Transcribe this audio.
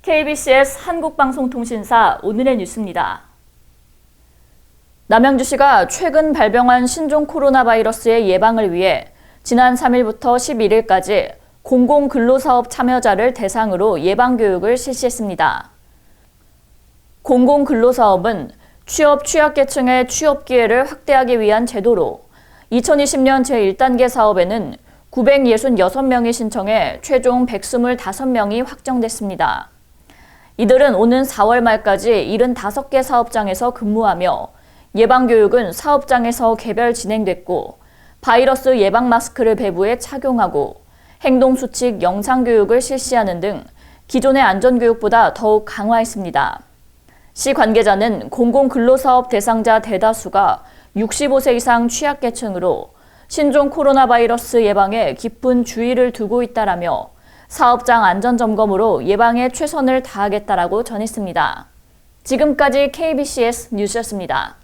KBCS 한국방송통신사 오늘의 뉴스입니다. 남양주시가 최근 발병한 신종 코로나 바이러스의 예방을 위해 지난 3일부터 11일까지 공공근로사업 참여자를 대상으로 예방교육을 실시했습니다. 공공근로사업은 취업 취약계층의 취업 기회를 확대하기 위한 제도로 2020년 제1단계 사업에는 966명이 신청해 최종 125명이 확정됐습니다. 이들은 오는 4월 말까지 75개 사업장에서 근무하며 예방교육은 사업장에서 개별 진행됐고 바이러스 예방 마스크를 배부에 착용하고 행동수칙 영상교육을 실시하는 등 기존의 안전교육보다 더욱 강화했습니다. 시 관계자는 공공근로사업 대상자 대다수가 65세 이상 취약계층으로 신종 코로나 바이러스 예방에 깊은 주의를 두고 있다라며 사업장 안전점검으로 예방에 최선을 다하겠다라고 전했습니다. 지금까지 KBCS 뉴스였습니다.